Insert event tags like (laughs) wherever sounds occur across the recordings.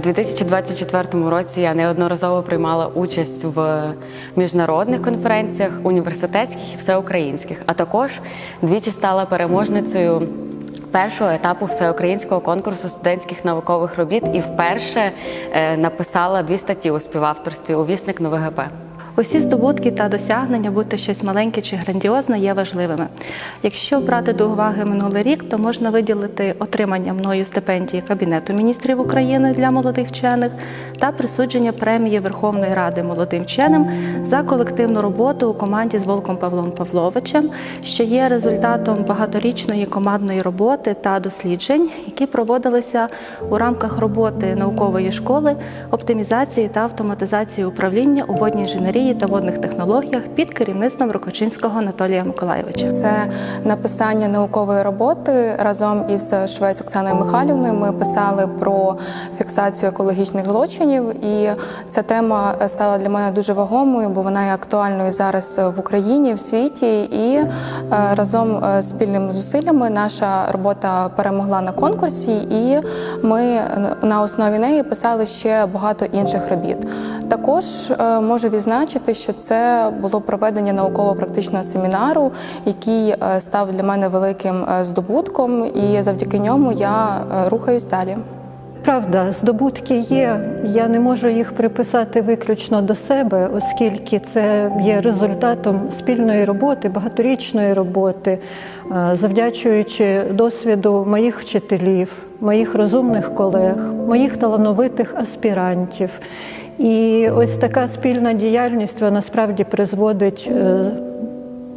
В 2024 році я неодноразово приймала участь в міжнародних конференціях, університетських і всеукраїнських, а також двічі стала переможницею першого етапу всеукраїнського конкурсу студентських наукових робіт і вперше е, написала дві статті у співавторстві у вісник Нове ГП. Усі здобутки та досягнення, будь то щось маленьке чи грандіозне, є важливими. Якщо брати до уваги минулий рік, то можна виділити отримання мною стипендії Кабінету міністрів України для молодих вчених та присудження премії Верховної Ради молодим вченим за колективну роботу у команді з Волком Павлом Павловичем, що є результатом багаторічної командної роботи та досліджень, які проводилися у рамках роботи наукової школи, оптимізації та автоматизації управління у водній інженерії та водних технологіях під керівництвом Рокочинського Анатолія Миколайовича. Це написання наукової роботи разом із Швець Оксаною Михайлівною. Ми писали про фіксацію екологічних злочинів, і ця тема стала для мене дуже вагомою, бо вона є актуальною зараз в Україні, в світі. І е, разом е, з спільними зусиллями наша робота перемогла на конкурсі, і ми на основі неї писали ще багато інших робіт. Також е, можу відзначити, що це було проведення науково-практичного семінару, який е, став для мене великим е, здобутком, і завдяки ньому я е, рухаюсь далі. Правда, здобутки є. Я не можу їх приписати виключно до себе, оскільки це є результатом спільної роботи, багаторічної роботи, завдячуючи досвіду моїх вчителів, моїх розумних колег, моїх талановитих аспірантів. І ось така спільна діяльність вона справді призводить. е,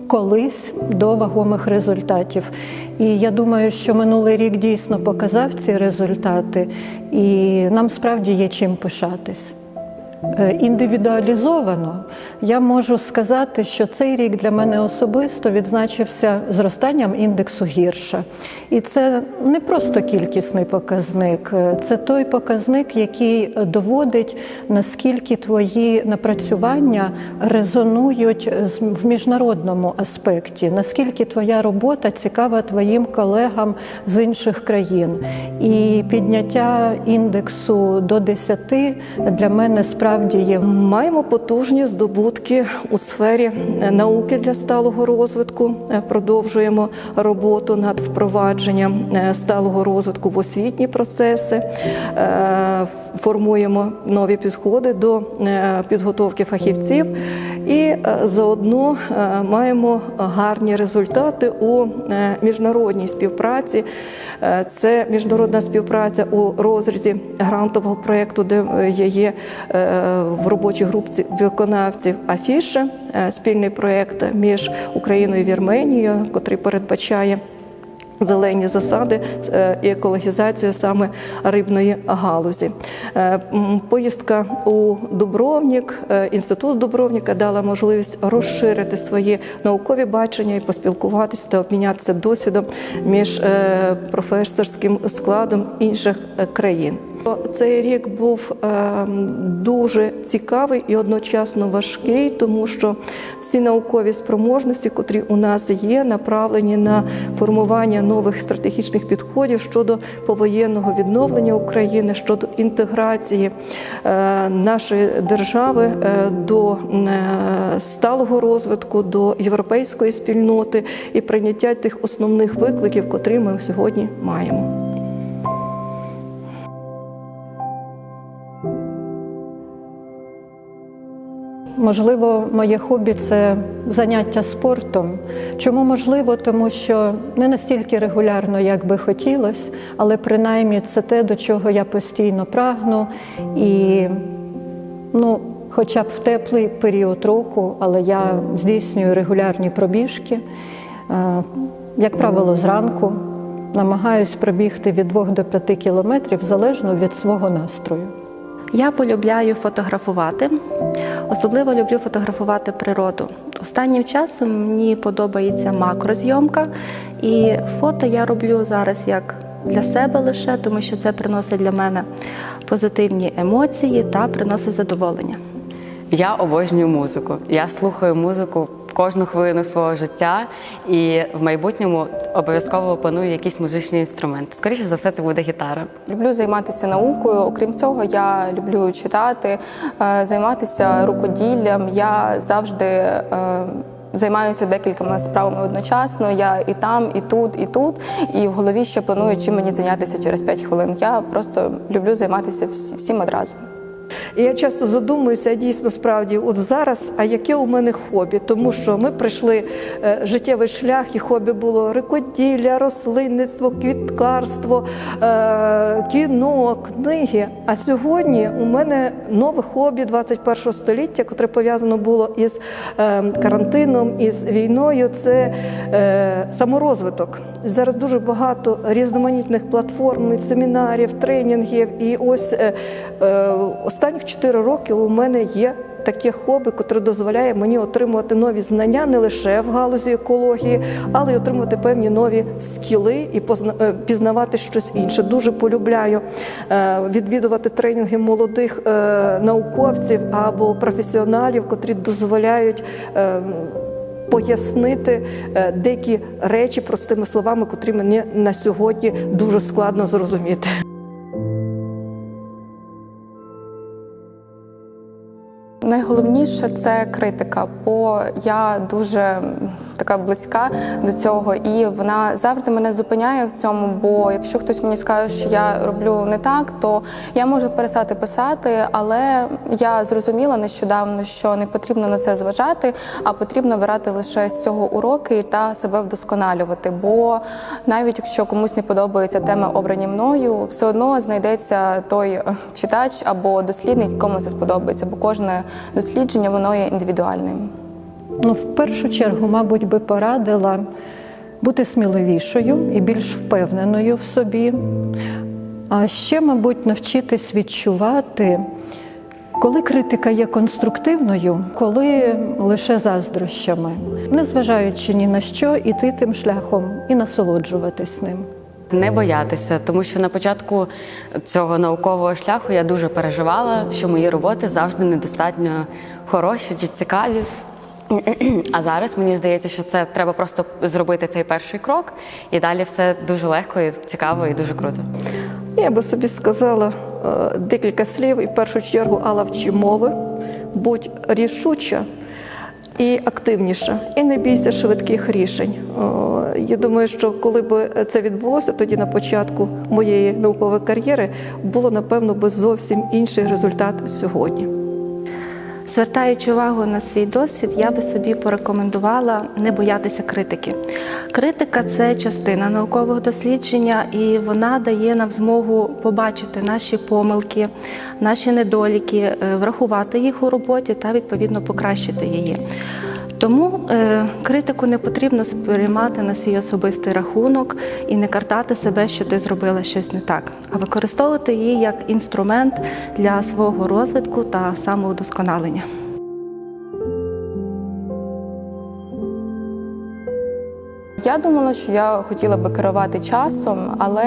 колись до вагомих результатів. І я думаю, що минулий рік дійсно показав ці результати, і нам справді є чим пишатись. Е, Індивідуалізовано я можу сказати, що цей рік для мене особисто відзначився зростанням індексу гірша. І це не просто кількісний показник, е, це той показник, який доводить, наскільки твої напрацювання резонують в міжнародному аспекті, наскільки твоя робота цікава твоїм колегам з інших країн. І підняття індексу до 10 для мене справді є Маємо потужні здобутки у сфері е, науки для сталого розвитку. Е, Продовжуємо роботу над впровадженням е, сталого розвитку в освітні процеси. Формуємо нові підходи до е, підготовки фахівців і е, заодно е, маємо гарні результати у міжнародній співпраці. Це міжнародна співпраця у розрізі грантового проєкту, де є в робочій групці виконавців Афіше, спільний проєкт між Україною і Вірменією, який передбачає. Зелені засади е, і екологізацію саме рибної галузі. Е, Поїздка у Дубровник, е, інститут Дубровника дала можливість розширити свої наукові бачення і поспілкуватися та обмінятися досвідом між професорським складом інших країн. Цей рік був е, дуже цікавий і одночасно важкий, тому що всі наукові спроможності, котрі у нас є, направлені на формування нових стратегічних підходів щодо повоєнного відновлення України, щодо інтеграції е, нашої держави е, до е, сталого розвитку, до європейської спільноти і прийняття тих основних викликів, котрі ми сьогодні маємо. Можливо, моє хобі це заняття спортом. Чому можливо? Тому що не настільки регулярно, як би хотілося, але принаймні це те, до чого я постійно прагну. І ну, хоча б в теплий період року, але я здійснюю регулярні пробіжки. Е, Як правило, зранку намагаюсь пробігти від 2 до 5 кілометрів залежно від свого настрою. Я полюбляю фотографувати. Особливо люблю фотографувати природу. Останнім часом мені подобається макрозйомка, і фото я роблю зараз як для себе лише, тому що це приносить для мене позитивні емоції та приносить задоволення. Я обожнюю музику. Я слухаю музику кожну хвилину свого життя і в майбутньому обов'язково опаную якийсь музичний інструмент. Скоріше за все, це буде гітара. Люблю займатися наукою. Окрім цього, я люблю читати, е, займатися рукоділлям. Я завжди е, займаюся декількома справами одночасно. Я і там, і тут, і тут. І в голові ще планую, чим мені зайнятися через 5 хвилин. Я просто люблю займатися всім одразу. І я часто задумуюся, а дійсно справді, от зараз, а яке у мене хобі? Тому що ми пройшли е, життєвий шлях, і хобі було рекоділля, рослинництво, квіткарство, е, кіно, книги. А сьогодні у мене нове хобі 21 століття, яке пов'язано було із е, карантином, із війною. Це саморозвиток. Зараз дуже багато різноманітних платформ, семінарів, тренінгів. І ось останніх 4 роки у мене є таке хобі, котре дозволяє мені отримувати нові знання не лише в галузі екології, але й отримувати певні нові скіли і е, пізнавати щось інше. Дуже полюбляю е, відвідувати тренінги молодих е, науковців або професіоналів, котрі дозволяють. Пояснити деякі речі простими словами, котрі мені на сьогодні дуже складно зрозуміти. Найголовніше це критика, бо я дуже така близька до цього, і вона завжди мене зупиняє в цьому. Бо якщо хтось мені скаже, що я роблю не так, то я можу перестати писати, але я зрозуміла нещодавно, що не потрібно на це зважати, а потрібно брати лише з цього уроки та себе вдосконалювати. Бо навіть якщо комусь не подобаються теми, обрані мною, все одно знайдеться той читач або дослідник, кому це сподобається, бо кожне дослідження воно є індивідуальним. Ну, в першу чергу, мабуть, би порадила бути сміливішою і більш впевненою в собі. А ще, мабуть, навчитись відчувати, коли критика є конструктивною, коли лише заздрощами, незважаючи ні на що, іти тим шляхом і насолоджуватись ним. Не боятися, тому що на початку цього наукового шляху я дуже переживала, що мої роботи завжди недостатньо хороші чи цікаві. А зараз мені здається, що це треба просто зробити цей перший крок, і далі все дуже легко і цікаво, і дуже круто. Я би собі сказала е, декілька слів, і в першу чергу Алла вчи мови, будь рішуча і активніша, і не бійся швидких рішень. Я думаю, що коли б це відбулося, тоді на початку моєї наукової кар'єри було напевно би зовсім інший результат сьогодні. Звертаючи увагу на свій досвід, я би собі порекомендувала не боятися критики. Критика це частина наукового дослідження, і вона дає нам змогу побачити наші помилки, наші недоліки, е, врахувати їх у роботі та відповідно покращити її. Тому е, критику не потрібно сприймати на свій особистий рахунок і не картати себе, що ти зробила щось не так, а використовувати її як інструмент для свого розвитку та самоудосконалення. Я думала, що я хотіла би керувати часом, але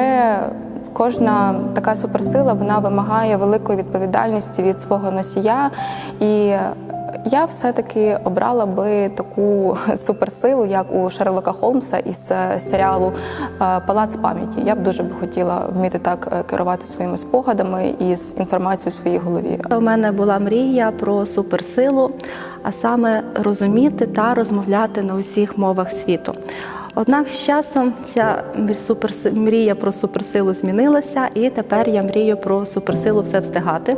кожна така суперсила вона вимагає великої відповідальності від свого носія. І я все-таки обрала би таку (laughs) суперсилу, як у Шерлока Холмса із е, серіалу е, Палац пам'яті. Я б дуже б хотіла вміти так е, керувати своїми спогадами і інформацією в своїй голові. У мене була мрія про суперсилу, а саме розуміти та розмовляти на усіх мовах світу. Однак з часом ця мрія про суперсилу змінилася, і тепер я мрію про суперсилу все встигати.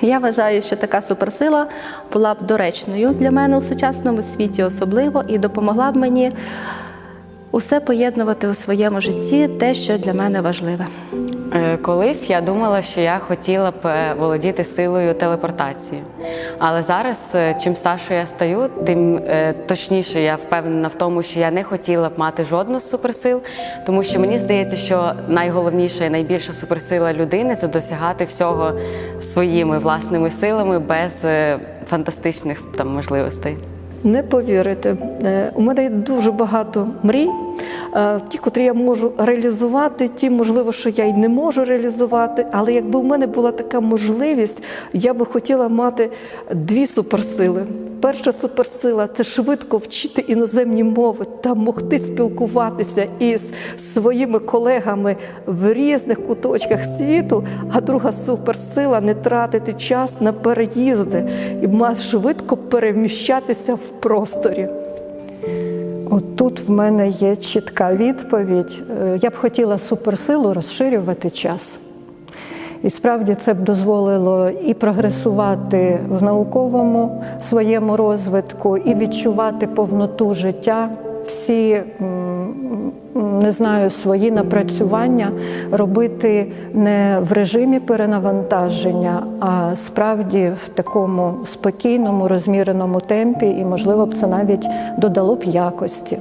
Я вважаю, що така суперсила була б доречною для мене у сучасному світі, особливо і допомогла б мені усе поєднувати у своєму житті, те, що для мене важливе. Е, Колись я думала, що я хотіла б е, володіти силою телепортації. Але зараз, е, чим старше я стаю, тим точніше я впевнена в тому, що я не хотіла б мати жодну з суперсил, тому що мені здається, що найголовніша і найбільша суперсила людини це досягати всього своїми власними силами без фантастичних там можливостей. Не повірите, у мене дуже багато мрій, Ті, котрі я можу реалізувати, ті, можливо, що я й не можу реалізувати. Але якби в мене була така можливість, я би хотіла мати дві суперсили. Перша суперсила це швидко вчити іноземні мови та могти спілкуватися із своїми колегами в різних куточках світу. А друга суперсила не тратити час на переїзди і швидко переміщатися в просторі. От тут в мене є чітка відповідь. Е, Я б хотіла суперсилу розширювати час. І справді це б дозволило і прогресувати в науковому своєму розвитку, і відчувати повноту життя, всі не знаю, свої напрацювання робити не в режимі перенавантаження, а справді в такому спокійному, розміреному темпі, і, можливо, б це навіть додало б якості.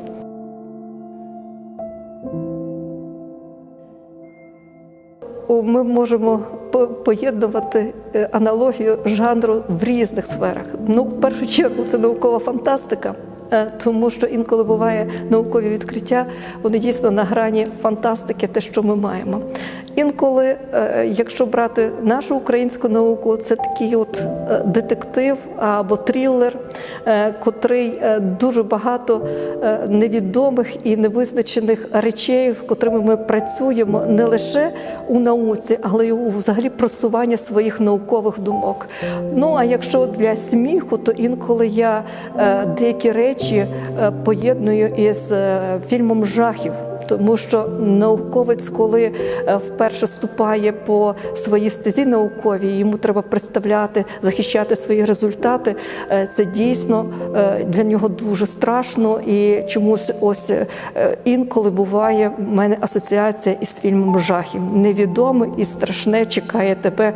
Ми можемо по- поєднувати е, аналогію жанру в різних сферах. Ну, в першу чергу, це наукова фантастика, тому що інколи буває наукові відкриття, вони дійсно на грані фантастики, те, що ми маємо. Інколи, е, якщо брати нашу українську науку, це такий от е, детектив або трилер, е, котрий дуже багато невідомих і невизначених речей, з котрими ми працюємо не лише у науці, але й у взагалі просування своїх наукових думок. Ну а якщо для сміху, то інколи я деякі речі поєдную із фільмом жахів. Тому що науковець, коли е, вперше ступає по своїй стезі науковій, йому треба представляти, захищати свої результати. е, Це дійсно е, для нього дуже страшно і чомусь ось інколи буває в мене асоціація із фільмом жахів. Невідоме і страшне чекає тебе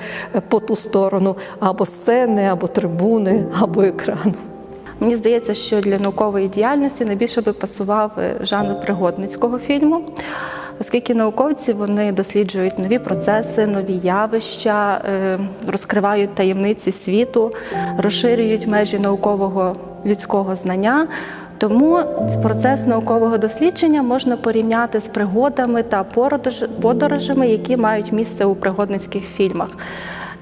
по ту сторону або сцени, або трибуни, або екрану. Мені здається, що для наукової діяльності найбільше би пасував е, жанр пригодницького фільму, оскільки науковці вони досліджують нові процеси, нові явища, е, розкривають таємниці світу, розширюють межі наукового людського знання. Тому процес наукового дослідження можна порівняти з пригодами та подорож- подорожами, які мають місце у пригодницьких фільмах.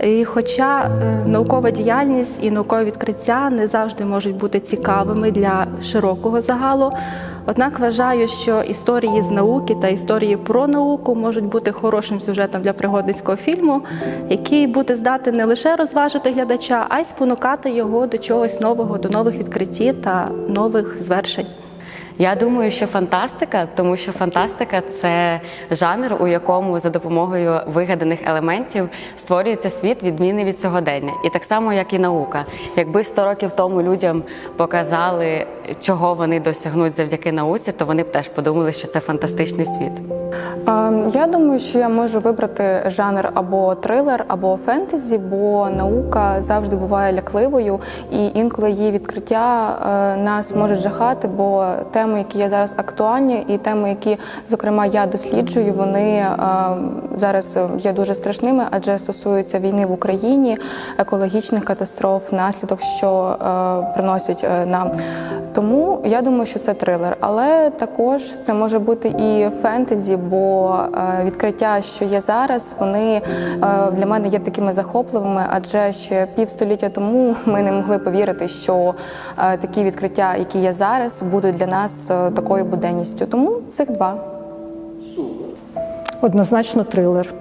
І хоча е, наукова діяльність і наукові відкриття не завжди можуть бути цікавими для широкого загалу, однак вважаю, що історії з науки та історії про науку можуть бути хорошим сюжетом для пригодницького фільму, який буде здатен не лише розважити глядача, а й спонукати його до чогось нового, до нових відкриттів та нових звершень. Я думаю, що фантастика, тому що фантастика це жанр, у якому за допомогою вигаданих елементів створюється світ відмінний від сьогодення. І так само, як і наука. Якби 100 років тому людям показали, чого вони досягнуть завдяки науці, то вони б теж подумали, що це фантастичний світ. Ем, Я думаю, що я можу вибрати жанр або трилер, або фентезі, бо наука завжди буває лякливою, і інколи її відкриття е, нас можуть жахати, бо теми, які є зараз актуальні, і теми, які, зокрема, я досліджую, вони е, зараз є дуже страшними, адже стосуються війни в Україні, екологічних катастроф, наслідок, що е, приносять е, нам. Тому я думаю, що це трилер, але також це може бути і фентезі, бо відкриття, що є зараз, вони для мене є такими захопливими, адже ще півстоліття тому ми не могли повірити, що такі відкриття, які є зараз, будуть для нас е, такою буденністю. Тому цих два. Однозначно трилер.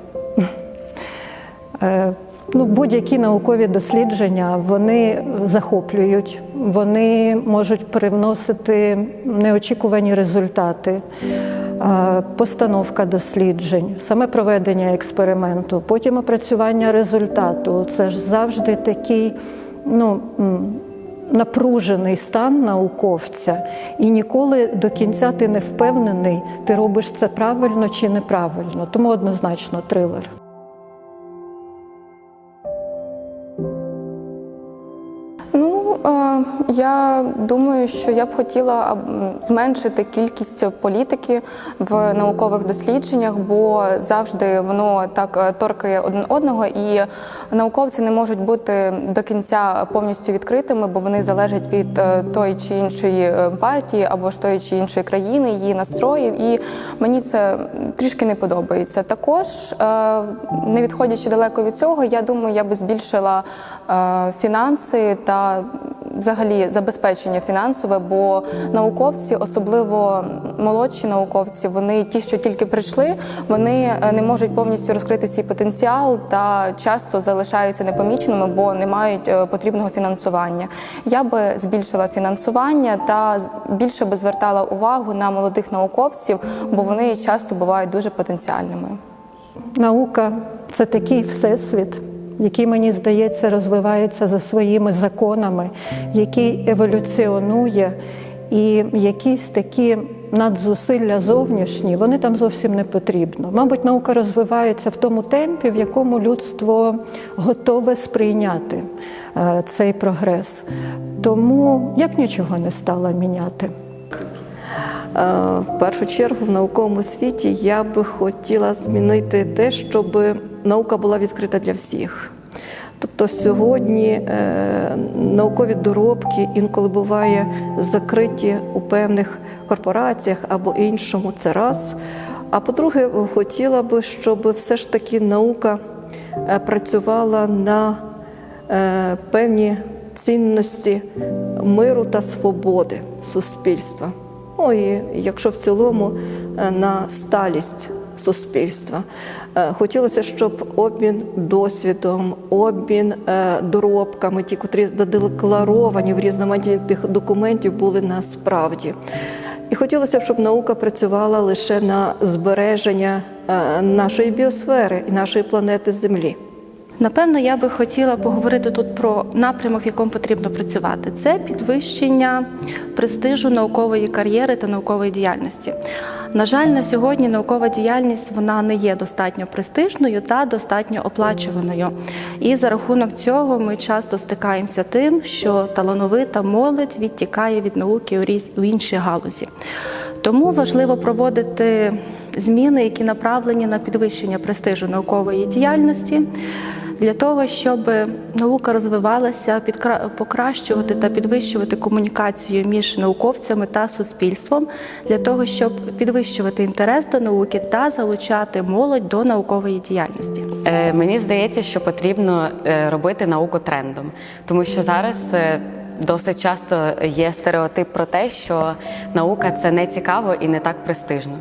Е, Ну, будь-які наукові дослідження вони захоплюють, вони можуть привносити неочікувані результати, Е, постановка досліджень, саме проведення експерименту, потім опрацювання результату. Це ж завжди такий ну, напружений стан науковця, і ніколи до кінця ти не впевнений, ти робиш це правильно чи неправильно. Тому однозначно трилер. Е, Я думаю, що я б хотіла зменшити кількість політики в наукових дослідженнях, бо завжди воно так е, торкає один одного, і науковці не можуть бути до кінця повністю відкритими, бо вони залежать від е, тої чи іншої партії або ж тої чи іншої країни, її настроїв. І мені це трішки не подобається. Також, не відходячи далеко від цього, я думаю, я би збільшила фінанси та взагалі забезпечення фінансове, бо науковці, особливо молодші науковці, вони ті, що тільки прийшли, вони е, не можуть повністю розкрити свій потенціал та часто залишаються непоміченими, бо не мають е, потрібного фінансування. Я би збільшила фінансування та більше би звертала увагу на молодих науковців, бо вони часто бувають дуже потенціальними. Наука це такий всесвіт, який, мені здається, розвивається за своїми законами, який еволюціонує, і якісь такі надзусилля зовнішні, вони там зовсім не потрібно. Мабуть, наука розвивається в тому темпі, в якому людство готове сприйняти е, цей прогрес. Тому я б нічого не стала міняти. Е, В першу чергу в науковому світі я би хотіла змінити те, щоб наука була відкрита для всіх. Тобто сьогодні е, наукові доробки інколи буває закриті у певних корпораціях або іншому. Це раз. А по-друге, хотіла би, щоб все ж таки наука е, працювала на е, певні цінності миру та свободи суспільства. Ну і якщо в цілому е, на сталість суспільства. Е, Хотілося, щоб обмін досвідом, обмін е, доробками, ті, котрі задекларовані в різноманітних документів, були насправді. І хотілося б, щоб наука працювала лише на збереження е, нашої біосфери і нашої планети Землі. Напевно, я би хотіла поговорити тут про напрямок, в якому потрібно працювати. Це підвищення престижу наукової кар'єри та наукової діяльності. На жаль, на сьогодні наукова діяльність вона не є достатньо престижною та достатньо оплачуваною. І за рахунок цього ми часто стикаємося тим, що талановита молодь відтікає від науки у інші галузі. Тому важливо проводити зміни, які направлені на підвищення престижу наукової діяльності. Для того, щоб наука розвивалася, покращувати та підвищувати комунікацію між науковцями та суспільством, для того, щоб підвищувати інтерес до науки та залучати молодь до наукової діяльності. Е, Мені здається, що потрібно е, робити науку трендом, тому що зараз е, досить часто є стереотип про те, що наука це не цікаво і не так престижно.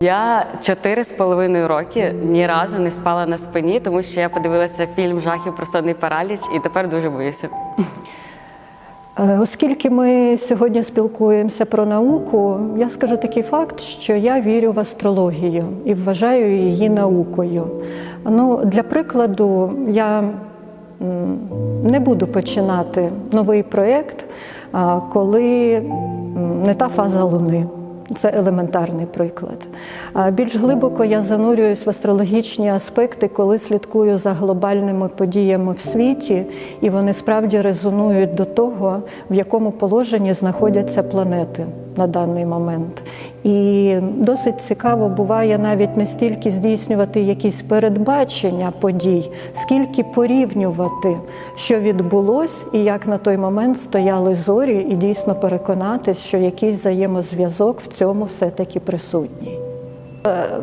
Я чотири з половиною роки ні разу не спала на спині, тому що я подивилася фільм жахів про сонний параліч і тепер дуже боюся. Е, Оскільки ми сьогодні спілкуємося про науку, я скажу такий факт, що я вірю в астрологію і вважаю її наукою. Ну, для прикладу, я не буду починати новий проєкт, коли не та фаза Луни. Це елементарний приклад. Більш глибоко я занурююсь в астрологічні аспекти, коли слідкую за глобальними подіями в світі, і вони справді резонують до того, в якому положенні знаходяться планети на даний момент. І досить цікаво буває навіть не стільки здійснювати якісь передбачення подій, скільки порівнювати, що відбулось, і як на той момент стояли зорі, і дійсно переконатись, що якийсь взаємозв'язок в цьому все-таки присутній.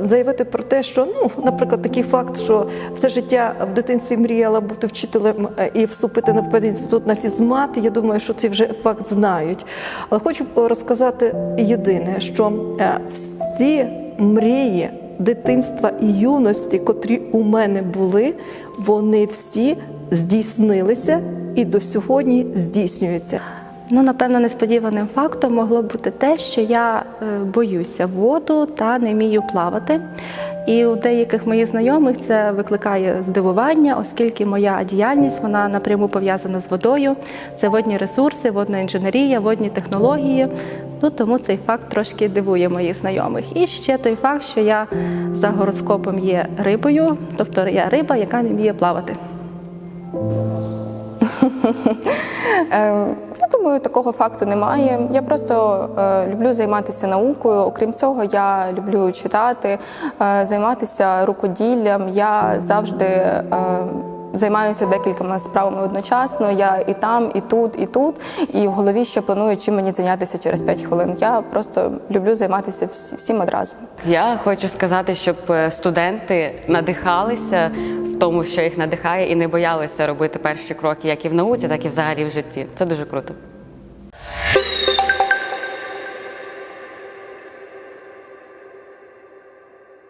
Заявити про те, що ну, наприклад, такий факт, що все життя в дитинстві мріяла бути вчителем е, і вступити на пединститут на фізмат. Я думаю, що цей вже факт знають. Але хочу розказати єдине, що е, всі мрії дитинства і юності, котрі у мене були, вони всі здійснилися і до сьогодні здійснюються. Ну, напевно, несподіваним фактом могло бути те, що я е, боюся воду та не вмію плавати. І у деяких моїх знайомих це викликає здивування, оскільки моя діяльність вона напряму пов'язана з водою. Це водні ресурси, водна інженерія, водні технології. Ну тому цей факт трошки дивує моїх знайомих. І ще той факт, що я за гороскопом є рибою, тобто я риба, яка не вміє плавати. Е, Я думаю, такого факту немає. Я просто е, люблю займатися наукою. Окрім цього, я люблю читати, е, займатися рукоділлям. Я завжди займаюся декількома справами одночасно. Я і там, і тут, і тут. І в голові ще планую, чим мені зайнятися через 5 хвилин. Я просто люблю займатися всім одразу. Я хочу сказати, щоб е, студенти надихалися в тому, що їх надихає, і не боялися робити перші кроки, як і в науці, так і взагалі в житті. Це дуже круто.